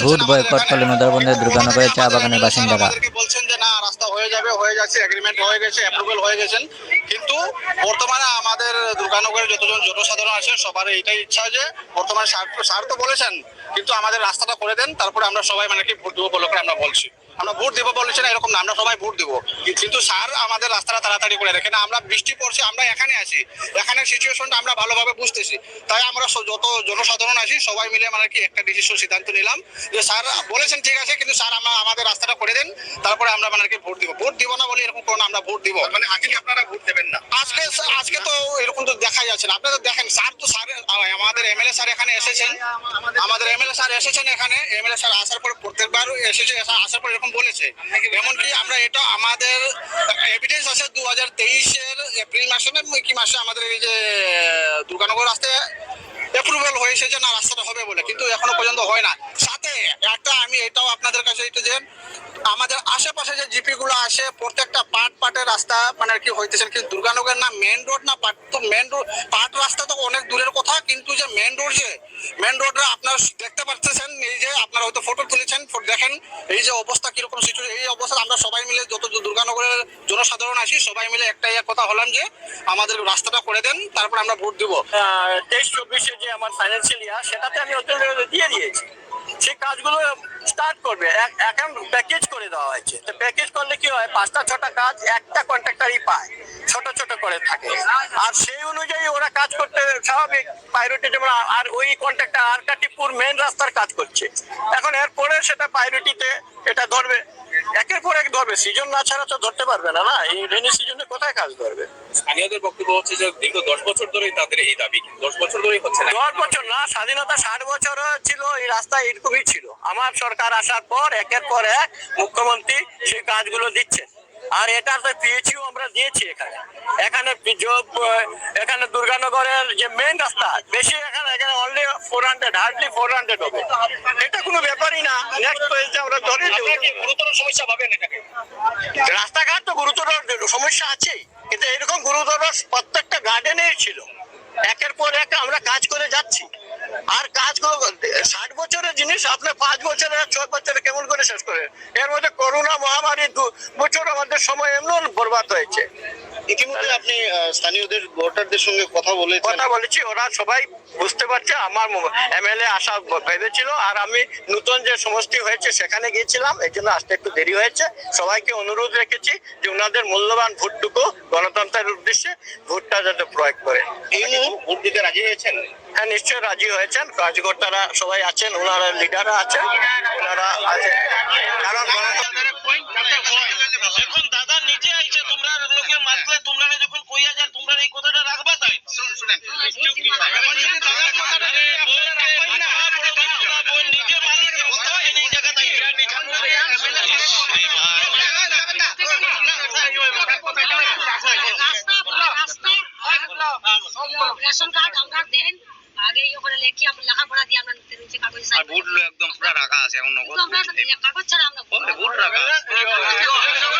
Vote boycott. করলেন উদারবন্দের দুর্গানগরের চা বাগানের বাসিন্দারা। বলছেন যে না রাস্তা হয়ে যাবে হয়ে যাচ্ছে এগ্রিমেন্ট হয়ে গেছে অ্যাপ্রুভাল হয়ে গেছেন। কিন্তু বর্তমানে আমাদের দুর্গানগরের যতজন জনসাধারণ আছেন সবার এইটাই ইচ্ছা যে বর্তমানে স্যার তো- তো বলেছেন কিন্তু আমাদের রাস্তাটা করে দেন তারপরে আমরা সবাই মানে কি ভোট দেবো বলে আমরা বলছি। আমরা ভোট দিব বলেছি না এরকম না আমরা সবাই ভোট দিব। কিন্তু স্যার আমাদের রাস্তাটা তাড়াতাড়ি করে রেখে না আমরা বৃষ্টি পড়ছে আমরা এখানে আছি। এখানে সিচুয়েশনটা আমরা ভালোভাবে বুঝতেছি। তাই আমরা যত জনসাধারণ আছি সবাই মিলে মানে কি একটা ডিসিশন সিদ্ধান্ত নিলাম যে স্যার বলেছেন ঠিক আছে কিন্তু স্যার আমরা আমাদের রাস্তাটা করে দেন তারপরে আমরা মানে কি ভোট দিব। ভোট দিব না বলে এরকম কোনো আমরা ভোট দিব। মানে আজকে আপনারা ভোট দেবেন না? আজকে আজকে তো এরকম তো দেখাই যাচ্ছে না। আপনারা দেখেন স্যার তো স্যার আমাদের এমএলএ স্যার এখানে এসেছেন। আমাদের এমএলএ স্যার এসেছেন এখানে। এমএলএ স্যার আসার পর প্রত্যেকবার এসেছে আসার পর এরকম বলেছে। এমনকি আমরা এটা আমাদের এভিডেন্স আছে দু হাজার তেইশের এপ্রিল মাসে না কি মাসে আমাদের এই যে, দুর্গানগর রাস্তায় অ্যাপ্রুভাল হয়েছে যে না, রাস্তাটা হবে বলে। কিন্তু এখনও পর্যন্ত হয় না। সাথে একটা আমি এটাও আপনাদের কাছে এটা যে আমাদের আশেপাশে যে জিপি গুলো আসে প্রত্যেকটা পাট পাটের রাস্তা মানে কি হইতেছে কিন্তু দুর্গানগর না মেন রোড না পাট তো মেন রোড যে মেন রোড যে মেন রোডে আপনার দেখতে পাচ্ছেন, এই যে আপনারা হয়তো ফটো তুলেছেন দেখেন, এই যে অবস্থা কীরকম সিচুয়েশন এই অবস্থা আমরা সবাই মিলে যত দুর্গানগরের জনসাধারণ আছি, সবাই মিলে একটাই এক কথা হলাম যে, আমাদের রাস্তাটা করে দেন, তারপর আমরা ভোট দিব। তেইশ চব্বিশে যে আমার ফাইন্যান্সিয়াল ইয়ার সেটাতে আমি ওদের দিয়ে দিয়েছি। সেই কাজগুলো স্টার্ট করবে এখন প্যাকেজ করে দেওয়া হয়েছে। তো প্যাকেজ করলে কি হয়? পাঁচটা, ছটা কাজ, একটা কন্ট্রাক্টারই পায়। করে থাকে। আর সেই অনুযায়ী ওরা কাজ করতে স্বাভাবিক প্রায়োরিটি যেমন আর ওই কন্ট্রাক্টর আর কাটিপুর মেন রাস্তার কাজ করছে। এখন এরপরে সেটা প্রায়োরিটিতে এটা ধরবে। একের পর এক ধরবে। সিজন না ছাড়া তো ধরতে পারবে না না? এই রেনি সিজনে কোথায় কাজ ধরবে? স্থানীয়দের বক্তব্য হচ্ছে যে দীর্ঘ দশ বছর ধরেই তাদের এই দাবি। দশ বছর ধরেই হচ্ছে না। দশ বছর না স্বাধীনতা ষাট বছর ছিল এই রাস্তা এরকমই ছিল। আমার সরকার আসার পর একের পর এক মুখ্যমন্ত্রী সেই কাজগুলো দিচ্ছে আর এটা তো পেয়েছিও আমরা দিয়েছি এখানে। এখানে এখানে দুর্গানগরের যে মেইন রাস্তা বেশি এখানে এখানে only four hundred hardly four hundred হবে। এটা কোনো ব্যাপারই না। নেক্সট পেজে আমরা ধরে দেবো গুরুতর সমস্যা পাবেন এটাকে? রাস্তাঘাট তো গুরুতর সমস্যা আছে কিন্তু এরকম গুরুতর প্রত্যেকটা গার্ডেনেই ছিল। একের পর এক আমরা কাজ করে যাচ্ছি। আর কাজগুলো ষাট বছরের জিনিস আপনার পাঁচ বছরে ছয় বছরে কেমন করে শেষ করে? এর মধ্যে করোনা মহামারী দু বছর আমাদের সময় এমন বরবাদ হয়েছে। ইতিমধ্যে আপনি স্থানীয়দের ভোটারদের সঙ্গে কথা বলেছেন। কথা বলেছি ওরা সবাই বুঝতে পারছে আমার এমএলএ আসা ভেবেছিল আর আমি নতুন যে সমষ্টি হয়েছে সেখানে গিয়েছিলাম এই জন্য আসতে একটু দেরি হয়েছে। সবাইকে অনুরোধ রেখেছি যে ওনাদের মূল্যবান ভোটটুকু গণতন্ত্রের উদ্দেশ্যে ভোটটা যাতে প্রয়োগ করে। এই মুহূর্তে ভোট দিতে রাজি হয়েছেন? হ্যাঁ নিশ্চয়ই রাজি হয়েছেন কার্যকর্তারা সবাই আছেন ওনারা লিডাররা আছেন ওনারা আছেন কারণ এখন দাদা নিজে আইছে তোমরা লোকে মারলে তোমরা যখন তোমরা এই কথাটা রাখবা তাই হয়। রেশন কার্ড আমরা দেন আগে ইয়ে করে লেখি আমরা লেখাপড়া দিয়ে আমরা নিতে নিচে কাগজ আর বুট একদম পুরো রাখা আছে এখন নগদ কাগজ ছাড়া আমরা ভোট রাখা আছে।